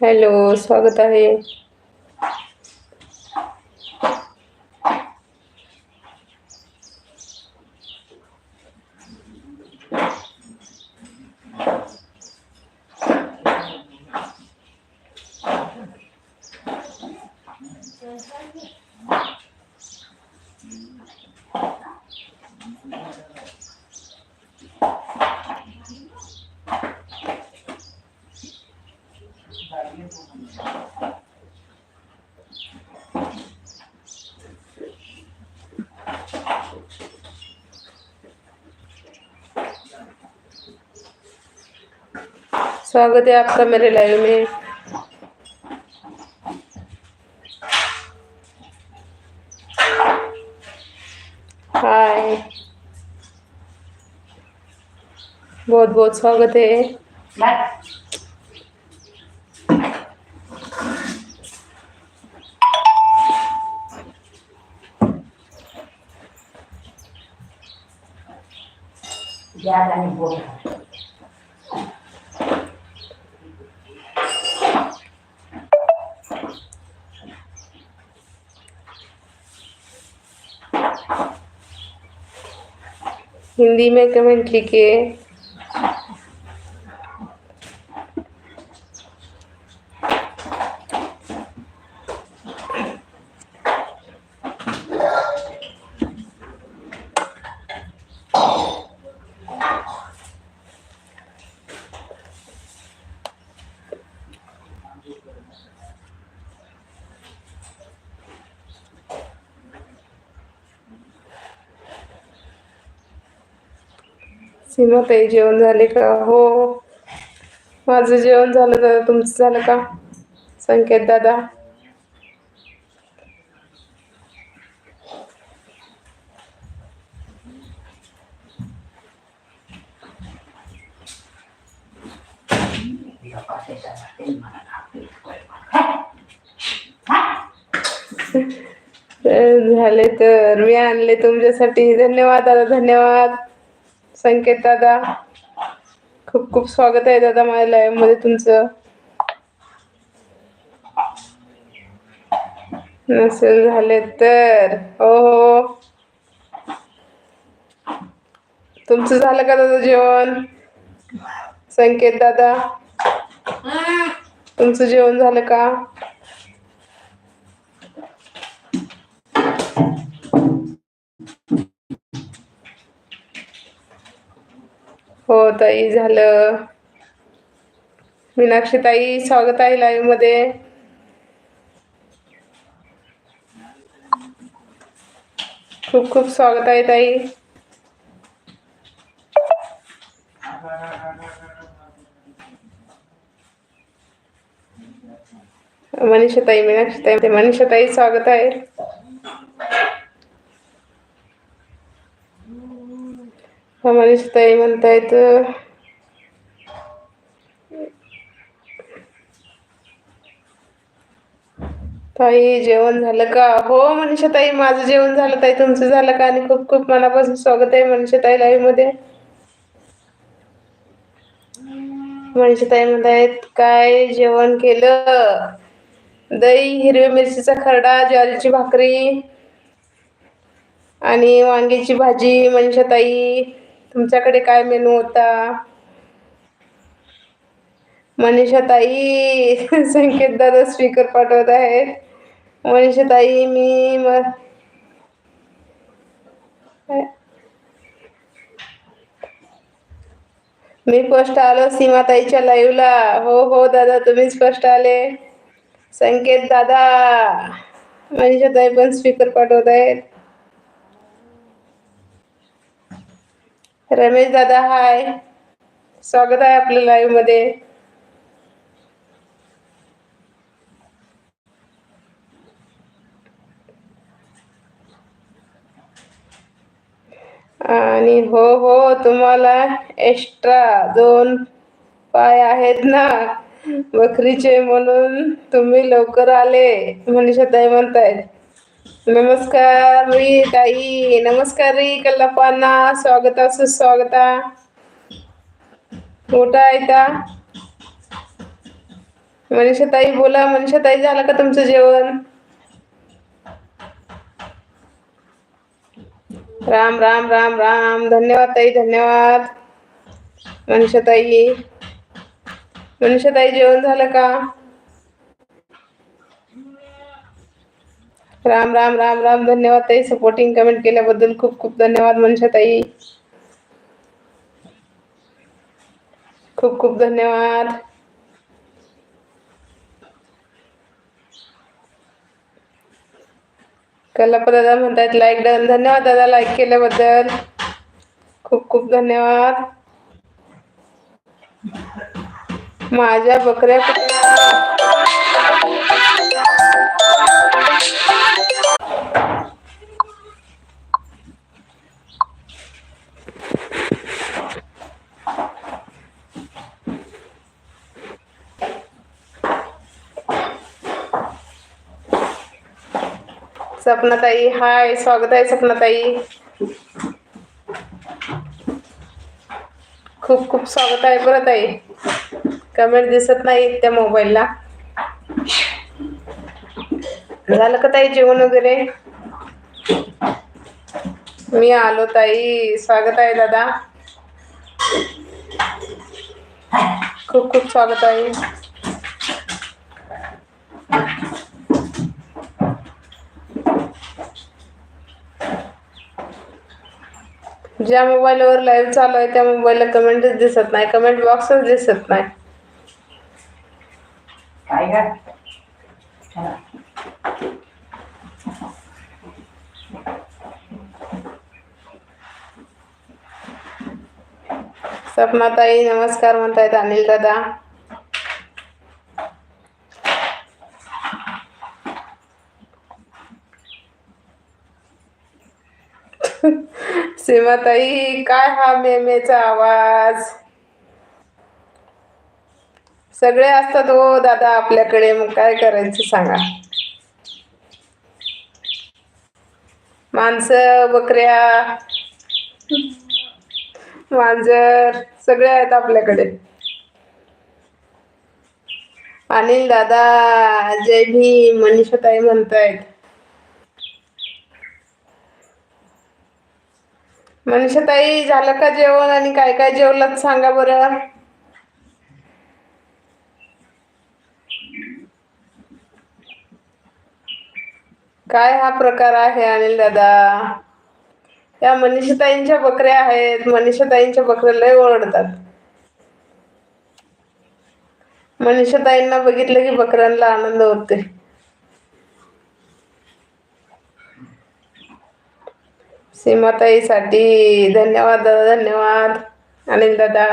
Hello स्वागत आहे. स्वागत है आपका मेरे लाइव में। हाय बहुत बहुत स्वागत है। Gel hani bu. हिंदी में कमेंट लिखिए। सीमाताई जेवण झाले का? हो. माझं जेवण झालं दादा. तुमचं झालं का? संकेत दादा. झाले तर मी आणले तुमच्यासाठी. धन्यवाद दादा धन्यवाद. संकेत दादा. खूप खूप स्वागत आहे दादा माझ्या लाईव्हमध्ये तुमचं. नसेल झाले तर. हो हो. तुमचं झालं का दादा जेवण? संकेत दादा. तुमचं जेवण झालं का? हो ताई झालं. मीनाक्षी ताई स्वागत आहे लाईव्हमध्ये. खूप खूप स्वागत आहे ताई. मनीषा ताई मीनाक्षी ताई मनीषा ताई स्वागत आहे हा मनीषा ताई म्हणतायत ताई जेवण झालं का? हो मनीषा ताई माझं जेवण झालं. ताई तुमचं झालं का? आणि खूप खूप मनापासून स्वागत आहे मनीषा ताई लाईव्हमध्ये. मनीषा ताई म्हणतायत काय जेवण केलं? दही हिरव्या मिरचीचा खरडा ज्वारीची भाकरी आणि वांग्याची भाजी. मनीषा ताई तुमच्याकडे काय मेनू होता? मनीषा ताई संकेत दादा स्पीकर पाठवत आहेत. मनीषाताई मी म मी फर्स्ट आलो सीमाताईच्या लाईव्हला. हो हो दादा तुम्हीच स्पष्ट आले. संकेत दादा मनीषा ताई पण स्पीकर पाठवत आहेत. रमेश दादा हाय स्वागत आहे आपल्या लाईव्हमध्ये. आणि हो हो तुम्हाला एक्स्ट्रा दोन पाय आहेत ना. बकरीचे म्हणून तुम्ही लवकर आले मनीषा ताई म्हणतायत. नमस्कार री ताई नमस्कार री कल्लपांना स्वागता सुस्वागता. मोठा आहे का मनीषाताई बोला. मनीषाताई झालं का तुमचं जेवण? राम राम राम राम. धन्यवाद ताई धन्यवाद. मनीषाताई मनीषाताई जेवण झालं का? राम राम राम राम. धन्यवाद ताई. सपोर्टिंग कमेंट केल्याबद्दल खूप खूप धन्यवाद मनीषाताई खूप खूप धन्यवाद. कल्लाप्पा दादा म्हणतात लाईक डन धन्यवाद दादा लाईक केल्याबद्दल. खूप खूप धन्यवाद. माझ्या बकऱ्या सपनाताई. हाय स्वागत आहे सपनाताई. खूप खूप स्वागत आहे परत आहे कमेंट दिसत नाही त्या मोबाईलला. झालं का ताई जेवण वगैरे? मी आलो ताई. स्वागत आहे दादा. खूप खूप स्वागत आहे. ज्या मोबाईलवर लाईव्ह चालू आहे त्या मोबाईलला कमेंटच दिसत नाही. कमेंट बॉक्सच दिसत नाही. सपनाताई नमस्कार म्हणतायत अनिल दादा. सीमाताई काय हा मेमेचा आवाज? सगळे असतात हो दादा आपल्याकडे मग काय करायचं सांगा? माणसं बकऱ्या मांजर सगळे आहेत आपल्याकडे. अनिल दादा जय भी मनीषाताई म्हणतायत. मनीषाताई झालं का जेवण आणि काय काय जेवलं सांगा बरं? काय हा प्रकार आहे अनिल दादा? त्या मनीषाताईंच्या बकऱ्या आहेत. मनीषाताईंच्या बकऱ्या लय ओरडतात. मनीषाताईंना बघितलं की बकऱ्यांना आनंद होते सीमाताईसाठी धन्यवाद दादा धन्यवाद. अनिल दादा.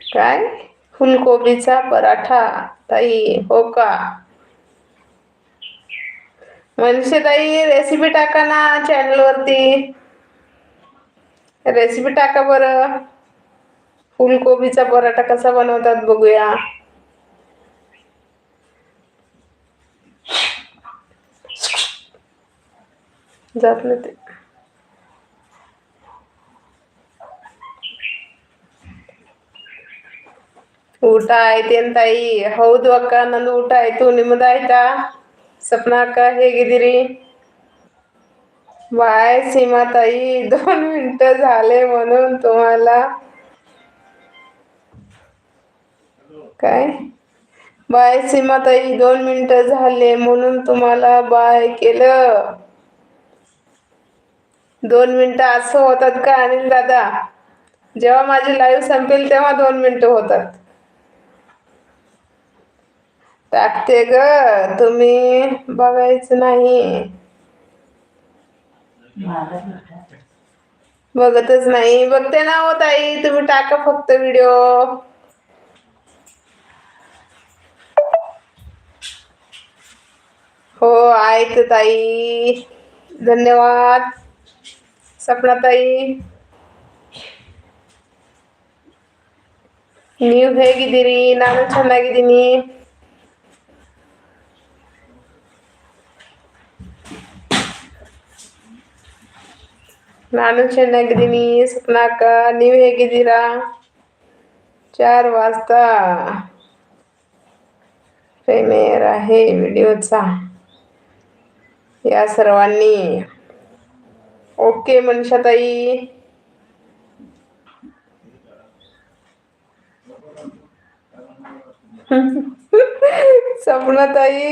काय? फुलकोबीचा पराठा ताई हो का? मनसे ताई रेसिपी टाका ना चॅनल वरती. रेसिपी टाका बरं. फुलकोबीचा पराठा कसा बनवतात बघूया जात नाही ते ಊಟ ಆಯ್ತೇನ್ ತಾಯಿ ಹೌದು ಅಕ್ಕ ನಂದು ಊಟ ಆಯ್ತು ನಿಮ್ಮದಾಯ್ತಾ ಸಪ್ನಾ ಅಕ್ಕ ಹೇಗಿದ್ದೀರಿ बाय सीमा ताई दोन मिनिटं झाले म्हणून तुम्हाला काय? बाय सीमा ताई दोन मिनिटं झाले म्हणून तुम्हाला बाय केलं. दोन मिनिटं असं होतात का अनिल दादा? जेव्हा माझी लाईव्ह संपेल तेव्हा दोन मिनिटं होतात. टाकते ग तुम्ही बघायचं नाही. बघतच नाही. बघते ना हो ताई तुम्ही टाका फक्त व्हिडिओ हो आहेत ताई धन्यवाद सपना ताई ನೀವು ಹೇಗಿದ್ದೀರಿ ನಾನು ಚೆನ್ನಾಗಿದ್ದೀನಿ ನಾನು ಚೆನ್ನಾಗಿದ್ದೀನಿ ಸ್ವಪ್ನಾಕ ನೀವು ಹೇಗಿದ್ದೀರಾ चार वाजता प्रेमेर आहे व्हिडिओचा या सर्वांनी. ओके मनीषाताई. सपनाताई.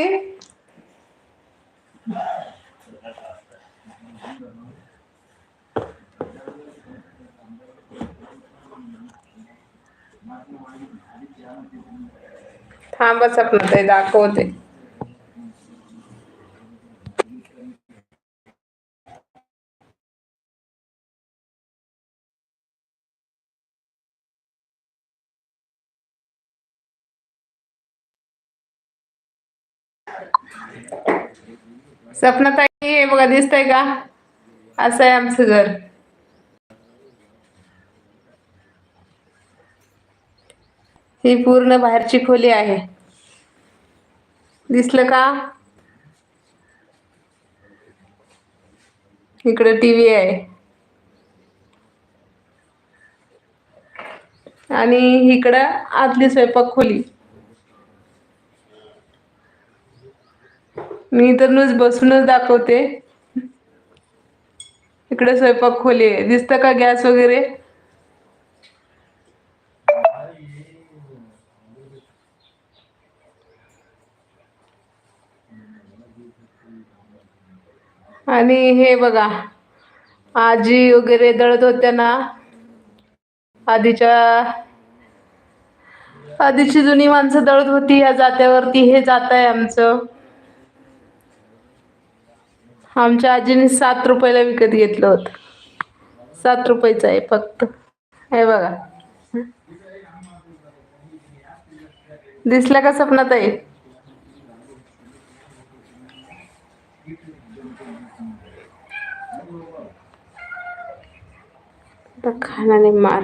थांबा सपनाताई दाखवते. सपनाताई हे बघा दिसतंय का? असं आहे आमचं घर. ही पूर्ण बाहेरची खोली आहे. दिसलं का? इकडे टीव्ही आहे. आणि इकडं आतली स्वयंपाक खोली. मी तर नुस बसूनच दाखवते. इकडे स्वयंपाक खोली आहे दिसतं का गॅस वगैरे? आणि हे बघा आजी वगैरे दळत होत्या ना आधीच्या आधीची जुनी माणसं दळत होती ह्या जात्यावरती हे जात आहे आमचं. आमच्या आजीने सात रुपयाला विकत घेतलं होतं. सात रुपयाचं आहे फक्त. हे बघा. दिसला का सपनात आहे खानाने मार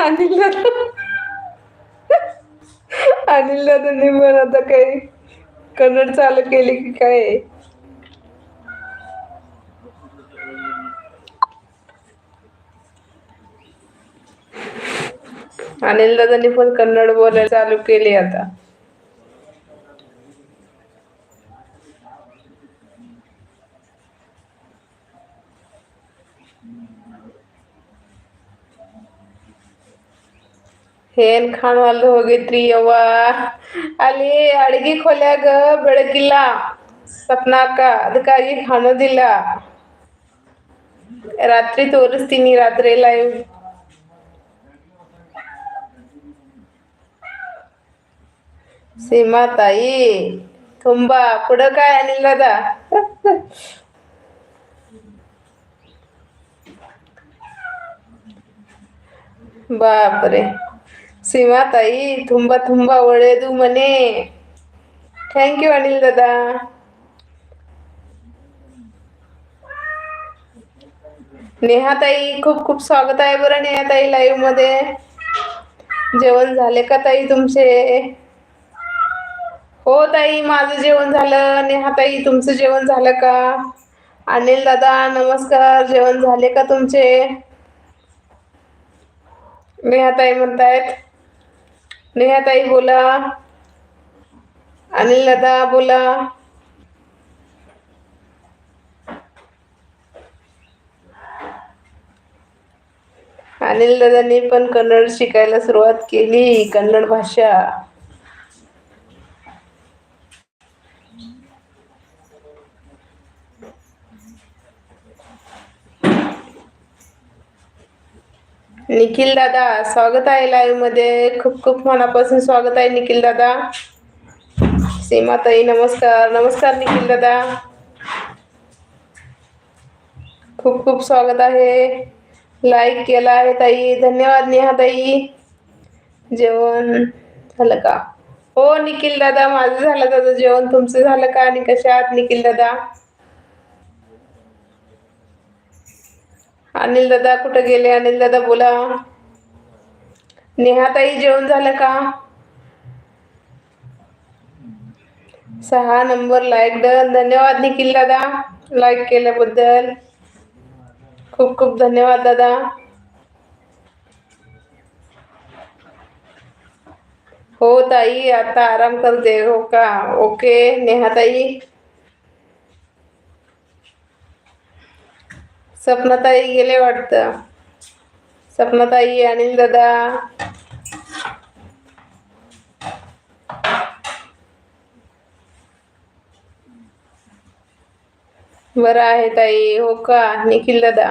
अनिल दादा अनिल दादांनी पण आता काही कन्नड चालू केली की काय? अनिल दादांनी पण कन्नड बोलायला चालू केली आता. ಏನ್ ಕಾಣುವಲ್ದು ಹೋಗೈತ್ರಿ ಅವ್ವ ಅಲ್ಲಿ ಅಡಿಗೆ ಕೊಲ್ಯಾಗ ಬೆಳಕಿಲ್ಲ ಸಪ್ನಾಕ ಅದಕ್ಕಾಗಿ ಕಾಣೋದಿಲ್ಲ ರಾತ್ರಿ ತೋರಿಸ್ತೀನಿ, ರಾತ್ರಿ ಲೈವ್ ಸೀಮಾ ತಾಯಿ, ತುಂಬಾ ಕುಡಕ ಏನಿಲ್ಲದ ಬಾಪ್ರೆ. सीमा ताई ತುಂಬಾ ತುಂಬಾ ಒಳ್ಳೇದು ಮನೆ ಥ್ಯಾಂಕ್ ಯು अनिल दादा नेहाताई खूप खूप स्वागत आहे बरं नेहाताई लाईव्ह मध्ये जेवण झाले का ताई तुमचे हो ताई माझं जेवण झालं नेहाताई तुमचं जेवण झालं का अनिल दादा नमस्कार जेवण झाले का तुमचे नेहाताई म्हणतायत नेहाताई बोला. अनिल दादा बोला. अनिल दादांनी पण कन्नड शिकायला सुरुवात केली कन्नड भाषा. निखिल दादा स्वागत आहे लाईव्हमध्ये. खूप खूप मनापासून स्वागत आहे निखिल दादा. सीमाताई नमस्कार. नमस्कार निखिल दादा. खूप खूप स्वागत आहे. लाईक केला आहे ताई. धन्यवाद नेहा ताई. जेवण झालं का? हो निखिल दादा माझं झालं दादा जेवण. तुमचं झालं का आणि कशा आहात निखिल दादा? अनिल दादा कुठं गेले? अनिल दादा बोला. नेहाताई जेवण झालं का? सहा नंबर लाईक डन धन्यवाद निखिल दादा. लाईक केल्याबद्दल. खूप खूप धन्यवाद दादा. हो ताई आता आराम करते. हो का? ओके नेहाताई. सपनाताई गेले वाटतं. सपनाताई अनिल दादा. बरं आहे ताई. हो का? निखिल दादा.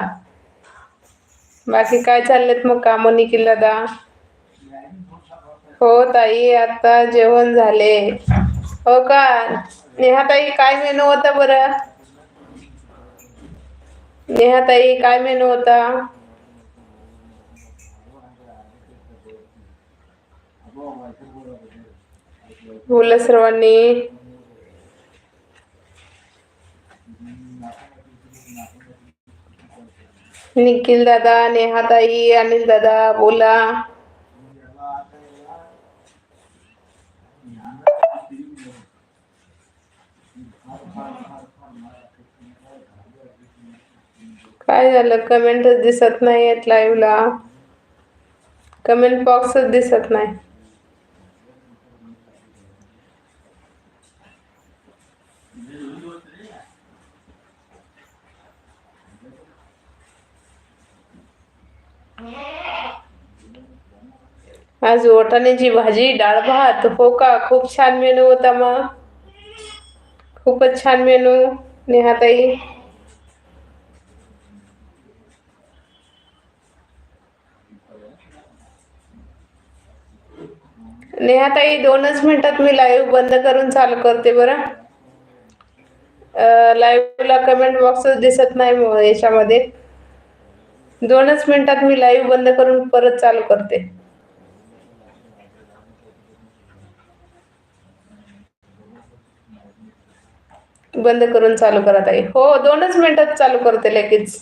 बाकी काय चाललेत मग काम निखिल दादा? हो ताई आता जेवण झाले. हो का? नेहा ताई काय मेनू होता बरं? नेहाताई काय मेनू होता? बोला सर्वांनी. निखिल दादा नेहाताई अनिल दादा बोला. काय झालं? कमेंटच दिसत नाही आहेत लाईव्हला कमेंट बॉक्सच दिसत नाही. आज वाटाण्याची भाजी डाळ भात हो का खूप छान मेनू होता मग खूपच छान मेनू नेहाताई. नेहाताई दोनच मिनिटात मी लाईव्ह बंद करून चालू करते बरं. लाईव्हला कमेंट बॉक्स दिसत नाही याच्यामध्ये. दोनच मिनिटात मी लाईव्ह बंद करून परत चालू करते. बंद करून चालू करत ताई. हो दोनच मिनिटात चालू करते लगेच.